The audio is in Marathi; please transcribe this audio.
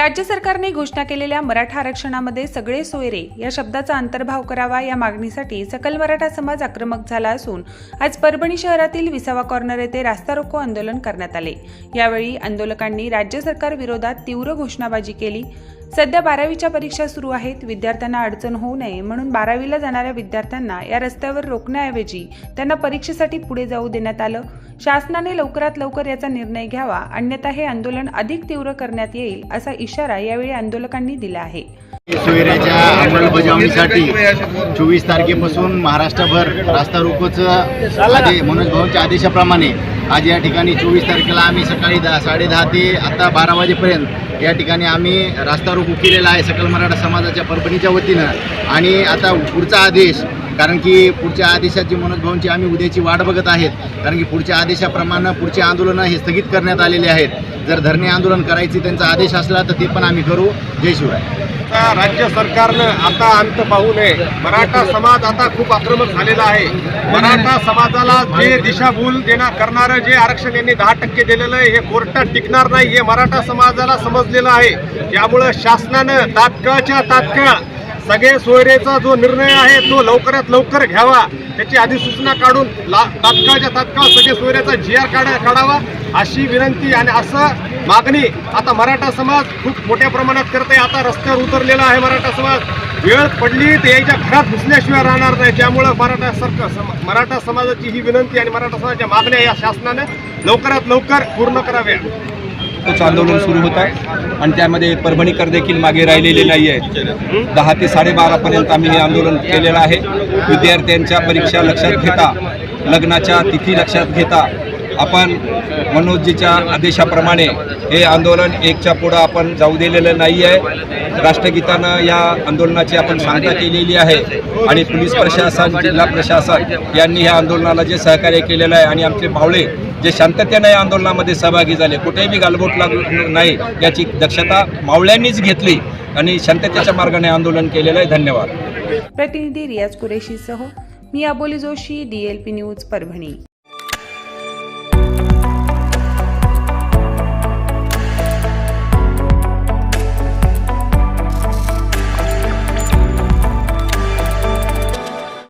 राज्य सरकारने घोषणा केलेल्या मराठा आरक्षणामध्ये सगळे सोयरे या शब्दाचा अंतर्भाव करावा या मागणीसाठी सकल मराठा समाज आक्रमक झाला असून आज परभणी शहरातील विसावा कॉर्नर येथे रास्ता रोको आंदोलन करण्यात आले. यावेळी आंदोलकांनी राज्य सरकार विरोधात तीव्र घोषणाबाजी केली. सध्या बारावीच्या परीक्षा सुरू आहेत. विद्यार्थ्यांना अडचण होऊ नये म्हणून बारावीला जाणाऱ्या विद्यार्थ्यांना या रस्त्यावर रोखण्याऐवजी त्यांना परीक्षेसाठी पुढे जाऊ देण्यात आलं. शासनाने लवकरात लवकर याचा निर्णय घ्यावा. अन्यथा हे आंदोलन अधिक तीव्र करण्यात येईल असा इशारा यावेळी आंदोलकांनी दिला आहे. सोयऱ्याच्या अंमलबजावणीसाठी चोवीस तारखेपासून महाराष्ट्रभर रास्ता रोकोचं मनोज भाऊच्या आदेशाप्रमाणे आज या ठिकाणी चोवीस तारखेला आम्ही सकाळी दहा साडेदहा ते आता बारा वाजेपर्यंत या ठिकाणी आम्ही रास्ता रोको केलेला आहे सकल मराठा समाजाच्या परभणीच्या वतीनं. आणि आता पुढचा आदेश कारण की पुढच्या आदेशाची मनोज भाऊंची आम्ही उद्याची वाट बघत आहेत कारण की पुढच्या आदेशाप्रमाणे पुढचे आंदोलनं हे स्थगित करण्यात आलेले आहेत. जर धरणे आंदोलन करायची त्यांचा आदेश असला तर ते पण आम्ही करू. जय शिवराय. आता राज्य सरकारनं आता अंत पाहू नये. मराठा समाज आता खूप आक्रमक झालेला आहे. मराठा समाजाला जे दिशाभूल देणार करणारं जे आरक्षण यांनी दहा टक्के दिलेलं आहे हे कोर्टात टिकणार नाही हे मराठा समाजाला समजलेलं आहे. त्यामुळं शासनानं तात्काळच्या तात्काळ सगळे सोयरेचा जो निर्णय आहे तो लवकरात लवकर घ्यावा. त्याची अधिसूचना काढून ला तात्काळच्या तात्काळ सगळे सोयऱ्याचा जी आर काढा काढावा अशी विनंती आणि असं मागणी आता मराठा समाज खूप मोठ्या प्रमाणात करत आहे आता रस्त्यावर उतरलेला आहे मराठा समाज. वेळ पडली तर याच्या घरात घुसल्याशिवाय राहणार नाही. त्यामुळं मराठा सरकार सम- मराठा समाजाची ही विनंती आणि मराठा समाजाच्या मागण्या या शासनानं लवकरात लवकर पूर्ण कराव्या तोच आंदोलन सुरू होत आहे. आणि त्यामध्ये परभणीकर देखील मागे राहिलेले नाही आहेत. दहा ते साडेबारापर्यंत आम्ही हे आंदोलन केलेलं आहे. विद्यार्थ्यांच्या परीक्षा लक्षात घेता लग्नाच्या तिथी लक्षात घेता आपण मनोजजीच्या आदेशाप्रमाणे हे आंदोलन एकच्या पुढं आपण जाऊ दिलेलं नाही आहे. राष्ट्रगीतानं या आंदोलनाची आपण सांगता केलेली आहे. आणि पोलीस प्रशासन जिल्हा प्रशासन यांनी ह्या आंदोलनाला जे सहकार्य केलेलं आहे आणि आमचे भावळे जे शांततेनं या आंदोलनामध्ये सहभागी झाले कुठेही गालबोट लागू नाही याची दक्षता मावळ्यांनीच घेतली आणि शांततेच्या मार्गाने आंदोलन केलेलं आहे. धन्यवाद. प्रतिनिधी रियाज कुरेशीसह मी अबोली जोशी डीएलपी न्यूज परभणी.